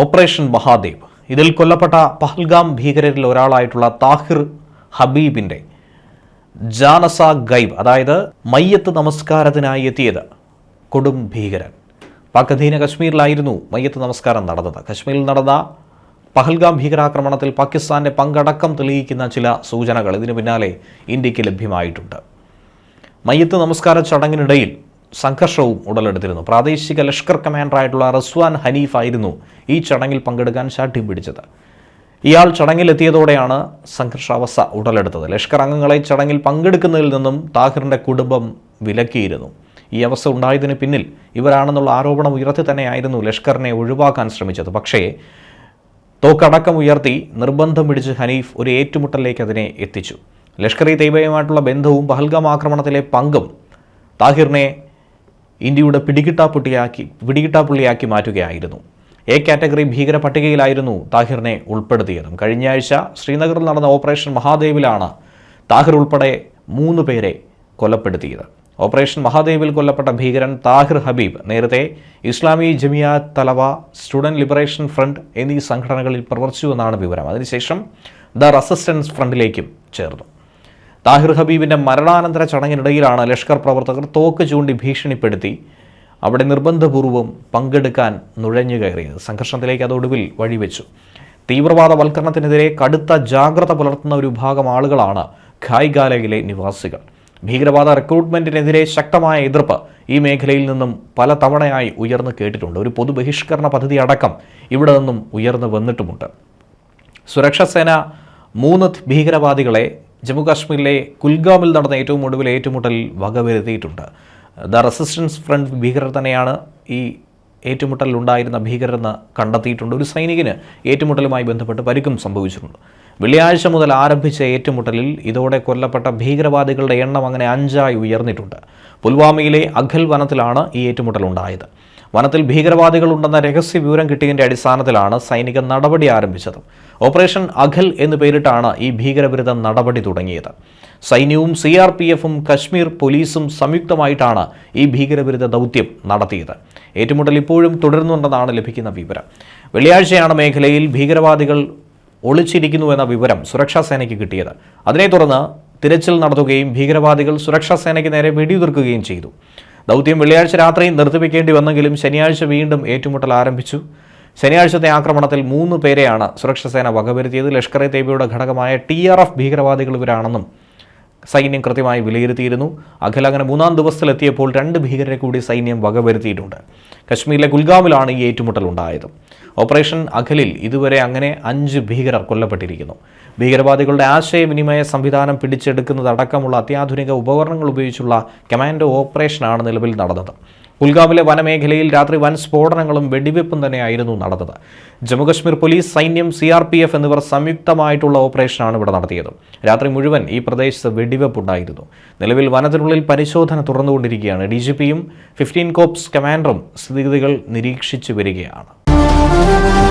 Operation Mahadev. ഇതിൽ കൊല്ലപ്പെട്ട പഹൽഗാം ഭീകരരിൽ ഒരാളായിട്ടുള്ള താഹിർ ഹബീബിന്റെ ജാനസ ഗൈബ് അതായത് മയ്യത്ത് നമസ്കാരത്തിനായി എത്തിയത് കൊടും ഭീകരൻ. പാക് അധീന കശ്മീരിലായിരുന്നു മയ്യത്ത് നമസ്കാരം നടന്നത്. കശ്മീരിൽ നടന്ന പഹൽഗാം ഭീകരാക്രമണത്തിൽ പാകിസ്ഥാന്റെ പങ്കടക്കം തെളിയിക്കുന്ന ചില സൂചനകൾ ഇതിനു പിന്നാലെ ഇന്ത്യയ്ക്ക് ലഭ്യമായിട്ടുണ്ട്. മയ്യത്ത് നമസ്കാര ചടങ്ങിനിടയിൽ സംഘർഷവും ഉടലെടുത്തിരുന്നു. പ്രാദേശിക ലഷ്കർ കമാൻഡറായിട്ടുള്ള റസ്വാൻ ഹനീഫ് ആയിരുന്നു ഈ ചടങ്ങിൽ പങ്കെടുക്കാൻ ശാഠ്യം പിടിച്ചത്. ഇയാൾ ചടങ്ങിലെത്തിയതോടെയാണ് സംഘർഷാവസ്ഥ ഉടലെടുത്തത്. ലഷ്കർ അംഗങ്ങളെ ചടങ്ങിൽ പങ്കെടുക്കുന്നതിൽ നിന്നും താഹിറിന്റെ കുടുംബം വിലക്കിയിരുന്നു. ഈ അവസ്ഥ ഉണ്ടായതിന് പിന്നിൽ ഇവരാണെന്നുള്ള ആരോപണം ഉയർത്തി തന്നെയായിരുന്നു ലഷ്കറിനെ ഒഴിവാക്കാൻ ശ്രമിച്ചത്. പക്ഷേ തോക്കടക്കം ഉയർത്തി നിർബന്ധം പിടിച്ച് ഹനീഫ് ഒരു ഏറ്റുമുട്ടലിലേക്ക് അതിനെ എത്തിച്ചു. ലഷ്കർ ഇ തൈബയുമായിട്ടുള്ള ബന്ധവും പഹൽഗാം ആക്രമണത്തിലെ പങ്കും താഹിറിനെ ഇന്ത്യയുടെ പിടികിട്ടാപ്പുട്ടിയാക്കി പിടികിട്ടാപ്പുള്ളിയാക്കി മാറ്റുകയായിരുന്നു. എ കാറ്റഗറി ഭീകര പട്ടികയിലായിരുന്നു താഹിറിനെ ഉൾപ്പെടുത്തിയതും. കഴിഞ്ഞ ആഴ്ച ശ്രീനഗറിൽ നടന്ന ഓപ്പറേഷൻ മഹാദേവിലാണ് താഹിർ ഉൾപ്പെടെ മൂന്ന് പേരെ കൊലപ്പെടുത്തിയത്. ഓപ്പറേഷൻ മഹാദേവിൽ കൊല്ലപ്പെട്ട ഭീകരൻ താഹിർ ഹബീബ് നേരത്തെ ഇസ്ലാമി ജമിയ തലവ സ്റ്റുഡന്റ് ലിബറേഷൻ ഫ്രണ്ട് എന്നീ സംഘടനകളിൽ പ്രവർത്തിച്ചുവെന്നാണ് വിവരം. അതിനുശേഷം ദ റെസിസ്റ്റൻസ് ഫ്രണ്ടിലേക്കും ചേർന്നു. താഹിർ ഹബീബിന്റെ മരണാനന്തര ചടങ്ങിനിടയിലാണ് ലഷ്കർ പ്രവർത്തകർ തോക്ക് ചൂണ്ടി ഭീഷണിപ്പെടുത്തി. അവിടെ നിർബന്ധപൂർവം പങ്കെടുക്കാൻ നുഴഞ്ഞു കയറിയത്. സംഘർഷത്തിലേക്ക് അതൊടുവിൽ വഴിവെച്ചു. തീവ്രവാദവൽക്കരണത്തിനെതിരെ കടുത്ത ജാഗ്രത പുലർത്തുന്ന ഒരു വിഭാഗം ആളുകളാണ് ഖായ്ഗാലയിലെ നിവാസികൾ. ഭീകരവാദ റിക്രൂട്ട്മെന്റിനെതിരെ ശക്തമായ എതിർപ്പ് ഈ മേഖലയിൽ നിന്നും പല തവണയായി ഉയർന്നു കേട്ടിട്ടുണ്ട്. ഒരു പൊതുബഹിഷ്കരണ പദ്ധതി അടക്കം ഇവിടെ നിന്നും ഉയർന്നു വന്നിട്ടുമുണ്ട്. സുരക്ഷാസേന മൂന്ന് ഭീകരവാദികളെ ജമ്മു കാശ്മീരിലെ കുൽഗാമിൽ നടന്ന ഏറ്റവും ഒടുവിൽ ഏറ്റുമുട്ടൽ വകവരുത്തിയിട്ടുണ്ട്. ദ റെസിസ്റ്റൻസ് ഫ്രണ്ട് ഭീകരർ തന്നെയാണ് ഈ ഏറ്റുമുട്ടലിൽ ഉണ്ടായിരുന്ന ഭീകരരെന്ന് കണ്ടെത്തിയിട്ടുണ്ട്. ഒരു സൈനികന് ഏറ്റുമുട്ടലുമായി ബന്ധപ്പെട്ട് പരിക്കും സംഭവിച്ചിട്ടുണ്ട്. വെള്ളിയാഴ്ച മുതൽ ആരംഭിച്ച ഏറ്റുമുട്ടലിൽ ഇതോടെ കൊല്ലപ്പെട്ട ഭീകരവാദികളുടെ എണ്ണം അങ്ങനെ അഞ്ചായി ഉയർന്നിട്ടുണ്ട്. പുൽവാമയിലെ അഖൽ വനത്തിലാണ് ഈ ഏറ്റുമുട്ടൽ ഉണ്ടായത്. വനത്തിൽ ഭീകരവാദികളുണ്ടെന്ന രഹസ്യ വിവരം കിട്ടിയതിന്റെ അടിസ്ഥാനത്തിലാണ് സൈനിക നടപടി ആരംഭിച്ചത്. ഓപ്പറേഷൻ അഖൽ എന്ന് പേരിട്ടാണ് ഈ ഭീകരവിരുദ്ധ നടപടി തുടങ്ങിയത്. സൈന്യവും സി ആർ പി എഫും കശ്മീർ പോലീസും സംയുക്തമായിട്ടാണ് ഈ ഭീകരവിരുദ്ധ ദൗത്യം നടത്തിയത്. ഏറ്റുമുട്ടൽ ഇപ്പോഴും തുടരുന്നുണ്ടെന്നാണ് ലഭിക്കുന്ന വിവരം. വെള്ളിയാഴ്ചയാണ് മേഖലയിൽ ഭീകരവാദികൾ ഒളിച്ചിരിക്കുന്നുവെന്ന വിവരം സുരക്ഷാ സേനയ്ക്ക് കിട്ടിയത്. അതിനെ തുടർന്ന് തിരച്ചിൽ നടത്തുകയും ഭീകരവാദികൾ സുരക്ഷാ സേനയ്ക്ക് നേരെ വെടിയുതിർക്കുകയും ചെയ്തു. ദൗത്യം വെള്ളിയാഴ്ച രാത്രി നിർത്തിവെക്കേണ്ടി വന്നെങ്കിലും ശനിയാഴ്ച വീണ്ടും ഏറ്റുമുട്ടൽ ആരംഭിച്ചു. ശനിയാഴ്ചത്തെ ആക്രമണത്തിൽ മൂന്ന് പേരെയാണ് സുരക്ഷാസേന വകവരുത്തിയത്. ലഷ്കർ എ തേബിയുടെ ഘടകമായ ടി ആർ എഫ് ഭീകരവാദികൾ ഇവരാണെന്നും സൈന്യം കൃത്യമായി വിലയിരുത്തിയിരുന്നു. അഖിൽ അങ്ങനെ മൂന്നാം ദിവസത്തിലെത്തിയപ്പോൾ രണ്ട് ഭീകരരെ കൂടി സൈന്യം വകവരുത്തിയിട്ടുണ്ട്. കശ്മീരിലെ കുൽഗാമിലാണ് ഈ ഏറ്റുമുട്ടൽ ഉണ്ടായത്. ഓപ്പറേഷൻ അഖലിൽ ഇതുവരെ അങ്ങനെ അഞ്ച് ഭീകരർ കൊല്ലപ്പെട്ടിരിക്കുന്നു. ഭീകരവാദികളുടെ ആശയവിനിമയ സംവിധാനം പിടിച്ചെടുക്കുന്നതടക്കമുള്ള അത്യാധുനിക ഉപകരണങ്ങൾ ഉപയോഗിച്ചുള്ള കമാൻഡോ ഓപ്പറേഷനാണ് നിലവിൽ നടന്നത്. കുൽഗാമിലെ വനമേഖലയിൽ രാത്രി വൻ സ്ഫോടനങ്ങളും വെടിവെപ്പും തന്നെയായിരുന്നു നടന്നത്. ജമ്മുകശ്മീർ പോലീസ് സൈന്യം സി ആർ പി എഫ് എന്നിവർ സംയുക്തമായിട്ടുള്ള ഓപ്പറേഷനാണ് ഇവിടെ നടത്തിയത്. രാത്രി മുഴുവൻ ഈ പ്രദേശത്ത് വെടിവെപ്പുണ്ടായിരുന്നു. നിലവിൽ വനത്തിനുള്ളിൽ പരിശോധന തുറന്നുകൊണ്ടിരിക്കുകയാണ് ഡി ജി പിയും ഫിഫ്റ്റീൻ കോപ്സ് കമാൻഡറും സ്ഥിതിഗതികൾ നിരീക്ഷിച്ചു വരികയാണ്. Thank you.